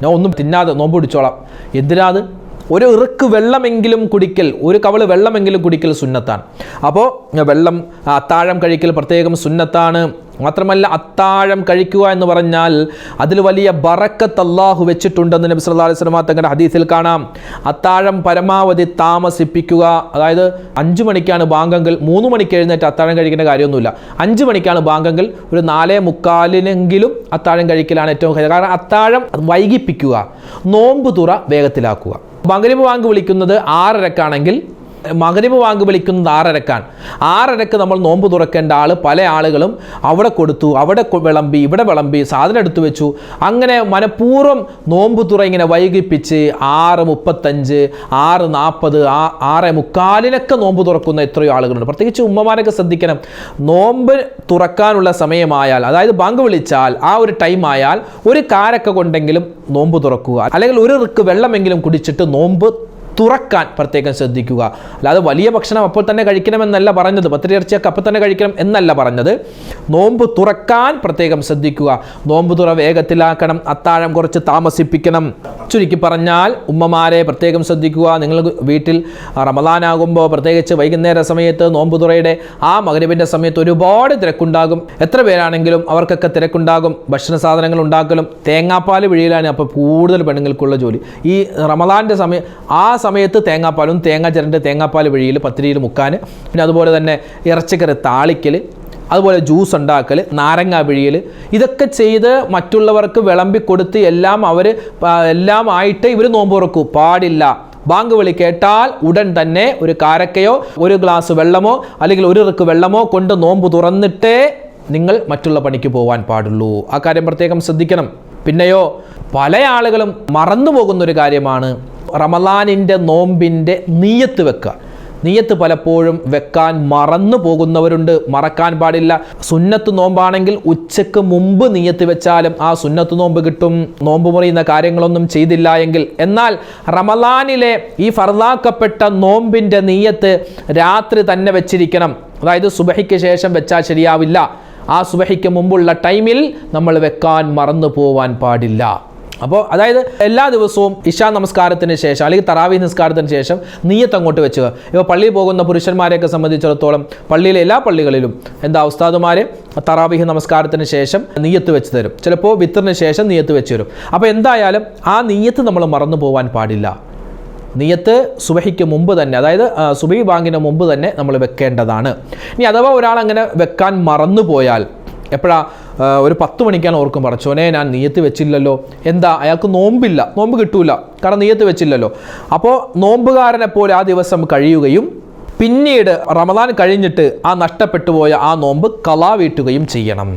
ഞാൻ ഒന്നും തിന്നാതെ നോമ്പ് പിടിച്ചോളാം. എന്തിനാത് ഒരു ഇറുക്ക് വെള്ളമെങ്കിലും കുടിക്കൽ ഒരു കവൾ വെള്ളമെങ്കിലും കുടിക്കൽ സുന്നത്താണ്. അപ്പോൾ വെള്ളം അത്താഴം കഴിക്കൽ പ്രത്യേകം സുന്നത്താണ്. മാത്രമല്ല അത്താഴം കഴിക്കുക എന്ന് പറഞ്ഞാൽ അതിൽ വലിയ ബറക്കത്ത് അള്ളാഹു വെച്ചിട്ടുണ്ടെന്ന് നബി സല്ലല്ലാഹു അലൈഹി തങ്ങളുടെ ഹദീസിൽ കാണാം. അത്താഴം പരമാവധി താമസിപ്പിക്കുക അതായത് അഞ്ച് മണിക്കാണ് ബാങ്കെങ്കിൽ മൂന്ന് മണിക്ക് എഴുന്നേറ്റ് അത്താഴം കഴിക്കേണ്ട കാര്യമൊന്നുമില്ല. അഞ്ച് മണിക്കാണ് ബാങ്കെങ്കിൽ ഒരു നാലേ മുക്കാലിനെങ്കിലും അത്താഴം കഴിക്കലാണ് ഏറ്റവും കാരണം അത്താഴം വൈകിപ്പിക്കുക നോമ്പ് തുറ വേഗത്തിലാക്കുക. മകരിബ് ബാങ്ക് വിളിക്കുന്നത് ആറരക്കാണെങ്കിൽ മകരിബ് വാങ്ക് വിളിക്കുന്നത് ആറരക്കാണ്. ആറരക്ക് നമ്മൾ നോമ്പ് തുറക്കേണ്ട ആൾ പല ആളുകളും അവിടെ കൊടുത്തു അവിടെ വിളമ്പി ഇവിടെ വിളമ്പി സാധനം എടുത്തു വെച്ചു. അങ്ങനെ മനഃപൂർവം നോമ്പ് തുറ ഇങ്ങനെ വൈകിപ്പിച്ച് ആറ് മുപ്പത്തഞ്ച് ആറ് നാൽപ്പത് ആ ആറ് മുക്കാലിനൊക്കെ നോമ്പ് തുറക്കുന്ന എത്രയോ ആളുകളുണ്ട്. പ്രത്യേകിച്ച് ഉമ്മമാരൊക്കെ ശ്രദ്ധിക്കണം. നോമ്പ് തുറക്കാനുള്ള സമയമായാൽ അതായത് ബാങ്ക് വിളിച്ചാൽ ആ ഒരു ടൈം ആയാൽ ഒരു കാരൊക്കെ കൊണ്ടെങ്കിലും നോമ്പ് തുറക്കുക. അല്ലെങ്കിൽ ഒരു റിക്ക് വെള്ളമെങ്കിലും കുടിച്ചിട്ട് നോമ്പ് തുറക്കാൻ പ്രത്യേകം ശ്രദ്ധിക്കുക. അല്ലാതെ വലിയ ഭക്ഷണം അപ്പോൾ തന്നെ കഴിക്കണമെന്നല്ല പറഞ്ഞത്. പത്തിരിയിറച്ചിയൊക്കെ അപ്പോൾ തന്നെ കഴിക്കണം എന്നല്ല പറഞ്ഞത്. നോമ്പ് തുറക്കാൻ പ്രത്യേകം ശ്രദ്ധിക്കുക. നോമ്പ് തുറ വേഗത്തിലാക്കണം. അത്താഴം കുറച്ച് താമസിപ്പിക്കണം. ചുരുക്കി പറഞ്ഞാൽ ഉമ്മമാരെ പ്രത്യേകം ശ്രദ്ധിക്കുക. നിങ്ങൾ വീട്ടിൽ റമദാനാകുമ്പോൾ പ്രത്യേകിച്ച് വൈകുന്നേര സമയത്ത് നോമ്പ് തുറയുടെ ആ മകരവിന്റെ സമയത്ത് ഒരുപാട് തിരക്കുണ്ടാകും. എത്ര പേരാണെങ്കിലും അവർക്കൊക്കെ തിരക്കുണ്ടാകും. ഭക്ഷണ സാധനങ്ങൾ ഉണ്ടാക്കലും തേങ്ങാപ്പാൽ വിഴിയിലാണ് അപ്പോൾ കൂടുതൽ പെണ്ണുങ്ങൾക്കുള്ള ജോലി. ഈ റമദാന്റെ സമയം ആ സമയത്ത് തേങ്ങാപ്പാലും തേങ്ങ ചിരണ്ട് തേങ്ങാപ്പാൽ വഴിയിൽ പത്തിരിയിൽ മുക്കാൻ പിന്നെ അതുപോലെ തന്നെ ഇറച്ചിക്കറി താളിക്കൽ അതുപോലെ ജ്യൂസ് ഉണ്ടാക്കൽ നാരങ്ങ പിഴിയൽ ഇതൊക്കെ ചെയ്ത് മറ്റുള്ളവർക്ക് വിളമ്പി കൊടുത്ത് എല്ലാം അവർ എല്ലാം ആയിട്ട് ഇവർ നോമ്പ് തുറക്കൂ. പാടില്ല. ബാങ്ക് വിളി കേട്ടാൽ ഉടൻ തന്നെ ഒരു കാരക്കയോ ഒരു ഗ്ലാസ് വെള്ളമോ അല്ലെങ്കിൽ ഒരു റിക്ക് വെള്ളമോ കൊണ്ട് നോമ്പ് തുറന്നിട്ടേ നിങ്ങൾ മറ്റുള്ള പണിക്ക് പോകാൻ പാടുള്ളൂ. ആ കാര്യം പ്രത്യേകം ശ്രദ്ധിക്കണം. പിന്നെയോ പല ആളുകളും മറന്നു പോകുന്ന ഒരു കാര്യമാണ്. റമലാനിന്റെ നോമ്പിന്റെ നീയത്ത് വെക്കുക. നീയത്ത് പലപ്പോഴും വെക്കാൻ മറന്നു പോകുന്നവരുണ്ട്. മറക്കാൻ പാടില്ല. സുന്നത്ത് നോമ്പാണെങ്കിൽ ഉച്ചയ്ക്ക് മുമ്പ് നീയത്ത് വെച്ചാലും ആ സുന്നത്ത് നോമ്പ് കിട്ടും. നോമ്പ് മുറിയുന്ന കാര്യങ്ങളൊന്നും ചെയ്തില്ല എങ്കിൽ. എന്നാൽ റമലാനിലെ ഈ ഫർദാക്കപ്പെട്ട നോമ്പിന്റെ നീയത്ത് രാത്രി തന്നെ വെച്ചിരിക്കണം. അതായത് സുബഹിക്ക് ശേഷം വെച്ചാൽ ശരിയാവില്ല. ആ സുബഹിക്ക് മുമ്പുള്ള ടൈമിൽ നമ്മൾ വെക്കാൻ മറന്നു പോവാൻ പാടില്ല. അപ്പോൾ അതായത് എല്ലാ ദിവസവും ഇഷാ നമസ്കാരത്തിന് ശേഷം അല്ലെങ്കിൽ തറാവി നിസ്കാരത്തിന് ശേഷം നീയത്ത് അങ്ങോട്ട് വെച്ചുക. ഇപ്പോൾ പള്ളിയിൽ പോകുന്ന പുരുഷന്മാരെയൊക്കെ സംബന്ധിച്ചിടത്തോളം പള്ളിയിലെ എല്ലാ പള്ളികളിലും എന്താ ഉസ്താദുമാരെ തറാവിഹ് നമസ്കാരത്തിന് ശേഷം നീയത്ത് വെച്ച് തരും. ചിലപ്പോൾ വിത്തറിന് ശേഷം നീയത്ത് വെച്ച് തരും. അപ്പോൾ എന്തായാലും ആ നീയത്ത് നമ്മൾ മറന്നു പോകാൻ പാടില്ല. നിയത്ത് സുബഹിക്ക് മുമ്പ് തന്നെ അതായത് സുബഹി ബാങ്കിന് മുമ്പ് തന്നെ നമ്മൾ വെക്കേണ്ടതാണ്. ഇനി അഥവാ ഒരാൾ അങ്ങനെ വെക്കാൻ മറന്നു പോയാൽ എപ്പോഴാ ഒരു പത്ത് മണിക്കാണ് ഓർക്കും പറച്ചോനെ ഞാൻ നീയത്ത് വെച്ചില്ലല്ലോ. എന്താ അയാൾക്ക് നോമ്പില്ല. നോമ്പ് കിട്ടൂല. കാരണം നീയത്ത് വെച്ചില്ലല്ലോ. അപ്പോൾ നോമ്പുകാരനെ പോലെ ആ ദിവസം കഴിയുകയും പിന്നീട് റമദാൻ കഴിഞ്ഞിട്ട് ആ നഷ്ടപ്പെട്ടു പോയ ആ നോമ്പ് കലാ വീട്ടുകയും ചെയ്യണം.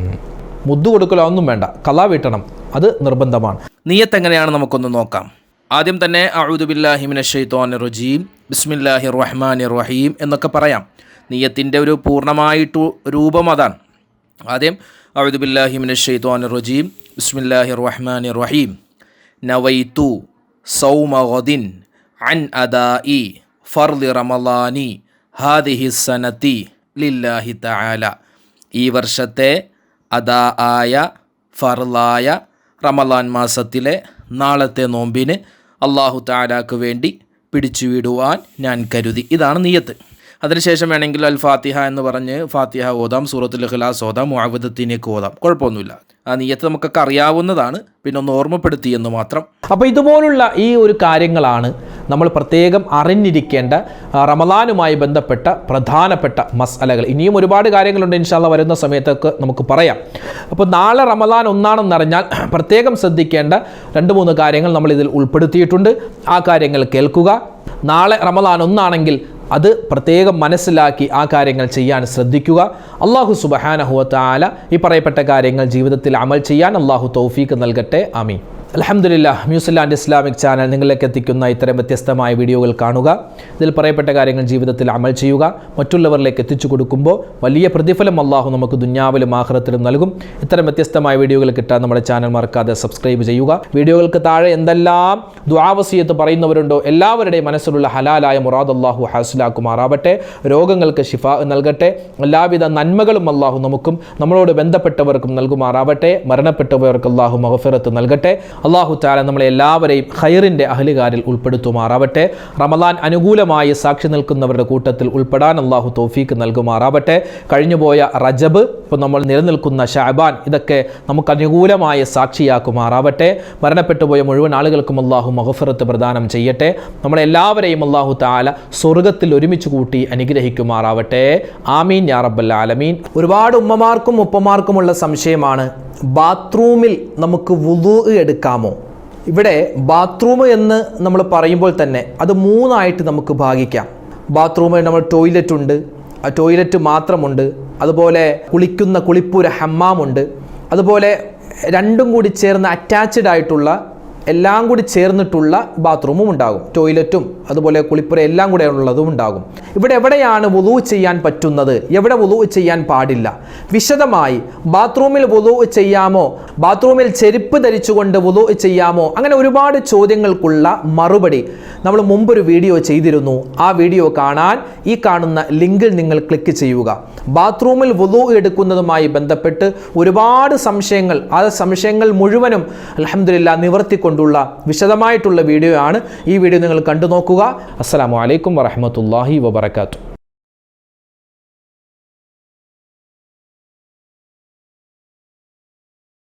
മുദ്ദു കൊടുക്കലോ ഒന്നും വേണ്ട. കലാ വീട്ടണം അത് നിർബന്ധമാണ്. നീയത്ത് എങ്ങനെയാണ് നമുക്കൊന്ന് നോക്കാം. ആദ്യം തന്നെ റജീം. ബിസ്മില്ലാഹി റഹ്മാൻ റഹീം എന്നൊക്കെ പറയാം. നീയത്തിന്റെ ഒരു പൂർണമായിട്ടു രൂപം അതാണ്. ആദ്യം അഴുദുബില്ലാഹിമിന ഷെയ്ത്തോൻ റജീം. ബിസ്മില്ലാഹി റഹ്മാൻ റഹീം നവൈത്തു സൗമദിൻ അൻ അദാഇ ഫർദി റമലാനി ഹാദിഹി സനത്തി ലില്ലാഹി തആല. ഈ വർഷത്തെ അദാ ആയ ഫർലായ റമലാൻ മാസത്തിലെ നാളത്തെ നോമ്പിന് അള്ളാഹു താലാക്ക് വേണ്ടി പിടിച്ചുവിടുവാൻ ഞാൻ കരുതി. ഇതാണ് നീയത്ത്. അതിനുശേഷം വേണമെങ്കിൽ അൽ ഫാത്തിഹ എന്ന് പറഞ്ഞ് ഫാത്തിഹ ഓതാം സൂറത്തുൽ ഖലാസ് ഓതാം മുഅവദത്തിനേക്ക് ഓതാം. കുഴപ്പമൊന്നുമില്ല. ആ നീയത്ത് നമുക്കൊക്കെ അറിയാവുന്നതാണ്. പിന്നെ ഒന്ന് ഓർമ്മപ്പെടുത്തി എന്ന് മാത്രം. അപ്പോൾ ഇതുപോലുള്ള ഈ ഒരു കാര്യങ്ങളാണ് നമ്മൾ പ്രത്യേകം അറിഞ്ഞിരിക്കേണ്ട റമദാനുമായി ബന്ധപ്പെട്ട പ്രധാനപ്പെട്ട മസലകൾ. ഇനിയും ഒരുപാട് കാര്യങ്ങളുണ്ട് ഇൻഷാല്ല വരുന്ന സമയത്തൊക്കെ നമുക്ക് പറയാം. അപ്പോൾ നാളെ റമദാൻ ഒന്നാണെന്നറിഞ്ഞാൽ പ്രത്യേകം ശ്രദ്ധിക്കേണ്ട രണ്ട് മൂന്ന് കാര്യങ്ങൾ നമ്മൾ ഇതിൽ ഉൾപ്പെടുത്തിയിട്ടുണ്ട്. ആ കാര്യങ്ങൾ കേൾക്കുക. നാളെ റമദാൻ ഒന്നാണെങ്കിൽ അത് പ്രത്യേകം മനസ്സിലാക്കി ആ കാര്യങ്ങൾ ചെയ്യാൻ ശ്രദ്ധിക്കുക. അള്ളാഹു സുബഹാനഹുവ താല ഈ പറയപ്പെട്ട കാര്യങ്ങൾ ജീവിതത്തിൽ അമൽ ചെയ്യാൻ അള്ളാഹു തൗഫീക്ക് നൽകട്ടെ. ആമീൻ. അലഹമുല്ല ന്യൂസിലാൻഡ് ഇസ്ലാമിക് ചാനൽ നിങ്ങളിലേക്ക് എത്തിക്കുന്ന ഇത്തരം വ്യത്യസ്തമായ വീഡിയോകൾ കാണുക. ഇതിൽ പറയപ്പെട്ട കാര്യങ്ങൾ ജീവിതത്തിൽ അമൽ ചെയ്യുക. മറ്റുള്ളവരിലേക്ക് എത്തിച്ചു കൊടുക്കുമ്പോൾ വലിയ പ്രതിഫലം അള്ളാഹു നമുക്ക് ദുന്യാവിലും ആഹ്റത്തിലും നൽകും. ഇത്തരം വ്യത്യസ്തമായ വീഡിയോകൾ കിട്ടാൻ നമ്മുടെ ചാനൽ മറക്കാതെ സബ്സ്ക്രൈബ് ചെയ്യുക. വീഡിയോകൾക്ക് താഴെ എന്തെല്ലാം ദ്വാവസീയത്ത് പറയുന്നവരുണ്ടോ എല്ലാവരുടെയും മനസ്സിലുള്ള ഹലാലായ മുറാദ് അള്ളാഹു ഹാസിലാക്കുമാറാവട്ടെ. രോഗങ്ങൾക്ക് ഷിഫ നൽകട്ടെ. എല്ലാവിധ നന്മകളും അള്ളാഹു നമുക്കും നമ്മളോട് ബന്ധപ്പെട്ടവർക്കും നൽകുമാറാവട്ടെ. മരണപ്പെട്ടവർക്ക് അള്ളാഹു മഹഫിറത്ത് നൽകട്ടെ. അള്ളാഹു താല നമ്മളെ എല്ലാവരെയും ഖൈറിന്റെ അഹലുകാരിൽ ഉൾപ്പെടുത്തുമാറാവട്ടെ. റമദാൻ അനുകൂലമായി സാക്ഷി നിൽക്കുന്നവരുടെ കൂട്ടത്തിൽ ഉൾപ്പെടാൻ അള്ളാഹു തോഫീക്ക് നൽകുമാറാവട്ടെ. കഴിഞ്ഞുപോയ റജബ് ഇപ്പോൾ നമ്മൾ നിലനിൽക്കുന്ന ഷാബാൻ ഇതൊക്കെ നമുക്ക് അനുകൂലമായ സാക്ഷിയാക്കുമാറാവട്ടെ. മരണപ്പെട്ടുപോയ മുഴുവൻ ആളുകൾക്കും അള്ളാഹു മഹഫറത്ത് പ്രദാനം ചെയ്യട്ടെ. നമ്മളെല്ലാവരെയും അള്ളാഹു താല സ്വർഗത്തിൽ ഒരുമിച്ച് കൂട്ടി അനുഗ്രഹിക്കുമാറാവട്ടെ. ആമീൻ യാ റബ്ബൽ ആലമീൻ. ഒരുപാട് ഉമ്മമാർക്കും ഉപ്പമാർക്കുമുള്ള സംശയമാണ് ബാത്റൂമിൽ നമുക്ക് വുളു എടുക്കാമോ ഇവിടെ ബാത്റൂം എന്ന് നമ്മൾ പറയുമ്പോൾ തന്നെ അത് മൂന്നായിട്ട് നമുക്ക് ഭാഗിക്കാം. ബാത്റൂമിൽ നമ്മൾ ടോയ്ലറ്റ് ഉണ്ട്. ആ ടോയ്ലറ്റ് മാത്രമുണ്ട്. അതുപോലെ കുളിക്കുന്ന കുളിപ്പുര ഹമ്മാമുണ്ട്. അതുപോലെ രണ്ടും കൂടി ചേർന്ന് അറ്റാച്ച്ഡ് ആയിട്ടുള്ള എല്ലാം കൂടി ചേർന്നിട്ടുള്ള ബാത്റൂമും ഉണ്ടാകും. ടോയ്ലറ്റും അതുപോലെ കുളിപ്പുര എല്ലാം കൂടെ ഉള്ളതും ഉണ്ടാകും. ഇവിടെ എവിടെയാണ് വുളു ചെയ്യാൻ പറ്റുന്നത്? എവിടെ വുളു ചെയ്യാൻ പാടില്ല? വിശദമായി ബാത്റൂമിൽ വുളു ചെയ്യാമോ? ബാത്റൂമിൽ ചെരുപ്പ് ധരിച്ചുകൊണ്ട് വുളു ചെയ്യാമോ? അങ്ങനെ ഒരുപാട് ചോദ്യങ്ങൾക്കുള്ള മറുപടി നമ്മൾ മുമ്പൊരു വീഡിയോ ചെയ്തിരുന്നു. ആ വീഡിയോ കാണാൻ ഈ കാണുന്ന ലിങ്കിൽ നിങ്ങൾ ക്ലിക്ക് ചെയ്യുക. ബാത്റൂമിൽ വുളു എടുക്കുന്നതുമായി ബന്ധപ്പെട്ട് ഒരുപാട് സംശയങ്ങൾ ആ സംശയങ്ങൾ മുഴുവനും അലഹമില്ല നിവർത്തിക്കൊണ്ടുള്ള വിശദമായിട്ടുള്ള വീഡിയോ ആണ് ഈ വീഡിയോ നിങ്ങൾ കണ്ടു നോക്കുക. അസ്സാം വലൈക്കും വറഹമത്തല്ലാഹി വബർക്കാത്തു